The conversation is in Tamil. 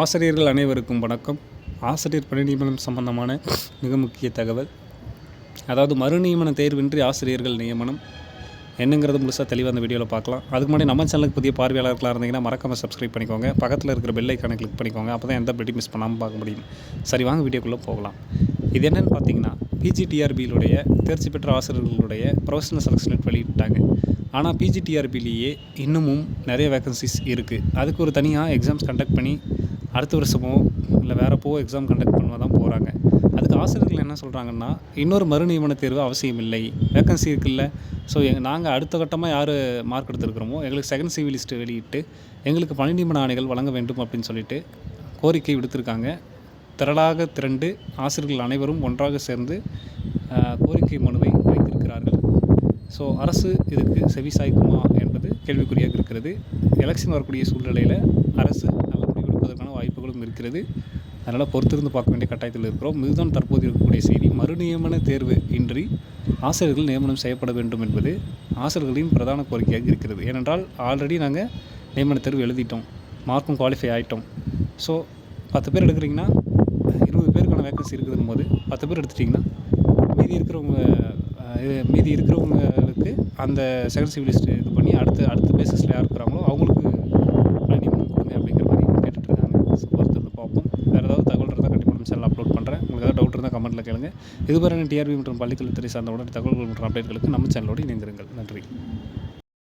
ஆசிரியர்கள் அனைவருக்கும் வணக்கம். ஆசிரியர் பணி நியமனம் சம்பந்தமான மிக முக்கிய தகவல். அதாவது மறு நியமன தேர்வின்றி ஆசிரியர்கள் நியமனம். என்னங்கிறது முழுசாக தெளிவாக அந்த வீடியோவில் பார்க்கலாம். அதுக்கு முன்னாடி நம்ம சேனலுக்கு புதிய பார்வையாளர்களாக இருந்தீங்கன்னா மறக்காமல் சப்ஸ்கிரைப் பண்ணிக்கோங்க. பக்கத்தில் இருக்கிற பெல் ஐக்கானை கிளிக் பண்ணிக்கோங்க. அப்போ தான் எந்த பெட்டி மிஸ் பண்ணாமல் பார்க்க முடியும். சரி வாங்க வீடியோக்குள்ளே போகலாம். இது என்னென்னு பார்த்தீங்கன்னா பிஜிடிஆர்பியிலுடைய தேர்ச்சி பெற்ற ஆசிரியர்களுடைய ப்ரொஃபஷனல் செலக்ஷன் வெளியிட்டாங்க. ஆனால் பிஜிடிஆர்பிலேயே இன்னமும் நிறைய வேகன்சிஸ் இருக்குது அதுக்கு ஒரு தனியாக எக்ஸாம்ஸ் கண்டக்ட் பண்ணி அடுத்த வருஷமோ இல்லை வேறப்போ எக்ஸாம் கண்டக்ட் பண்ணுவா தான் போகிறாங்க அதுக்கு ஆசிரியர்கள் என்ன சொல்கிறாங்கன்னா இன்னொரு மறு நியமன தேர்வு அவசியம் இல்லை. வேக்கன்சி இருக்குல்ல. ஸோ எங் நாங்கள் அடுத்த கட்டமாக யார் மார்க் எடுத்துருக்கிறோமோ எங்களுக்கு செகண்ட் சிவி லிஸ்ட்டு வெளியிட்டு எங்களுக்கு பணி நியமன ஆணைகள் வழங்க வேண்டும் அப்படின்னு சொல்லிட்டு கோரிக்கை விடுத்திருக்காங்க. திரளாக திரண்டு ஆசிரியர்கள் அனைவரும் ஒன்றாக சேர்ந்து கோரிக்கை மனுவை வைத்திருக்கிறார்கள். ஸோ அரசு இதுக்கு செவி சாய்க்குமா என்பது கேள்விக்குறியாக இருக்கிறது. எலெக்ஷன் வரக்கூடிய சூழ்நிலையில் அரசு இருக்கிறது. அதனால் பொறுத்திருந்து பார்க்க வேண்டிய கட்டாயத்தில் இருக்கிறோம். இதுதான் தற்போது இருக்கக்கூடிய செய்தி. மறுநியமன தேர்வு இன்றி ஆசிரியர்கள் நியமனம் செய்யப்பட வேண்டும் என்பது ஆசிரியர்களின் பிரதான கோரிக்கையாக இருக்கிறது. ஏனென்றால் ஆல்ரெடி நாங்கள் நியமன தேர்வு எழுதிட்டோம். மார்க்கும் குவாலிஃபை ஆகிட்டோம் ஸோ பத்து பேர் எடுக்கிறீங்கன்னா இருபது பேருக்கான வேக்கன்சி இருக்குதுன்னு போது பத்து பேர் எடுத்துட்டிங்கன்னா மீதி இருக்கிறவங்க இது மீதி இருக்கிறவங்களுக்கு அந்த செகண்ட் சிவிலிஸ்ட் இது பண்ணி அடுத்த அடுத்த பேசிஸில் யார் இருக்கிறாங்களோ அவங்களுக்கு பணி நியமனம் கொடுங்க அப்படிங்கிற மாதிரி கேட்டுட்ருக்காங்க ஸோ பொறுத்து இருந்து பார்ப்போம் வேறு ஏதாவது தகவல் இருந்தால் கண்டிப்பாக நம்ம சேனல் அப்லோட் பண்ணுறேன் உங்களுக்கு ஏதாவது டவுட் இருந்தால் கமெண்ட்டில் கேளுங்க. இதுவரை டிஆர்பி மற்றும் பள்ளிக்கல்வித்துறை சார்ந்த உடனே தகவல்கள் மற்றும் அப்டேட்களுக்கு நம்ம சேனலோடு இணைந்திருங்கள். நன்றி.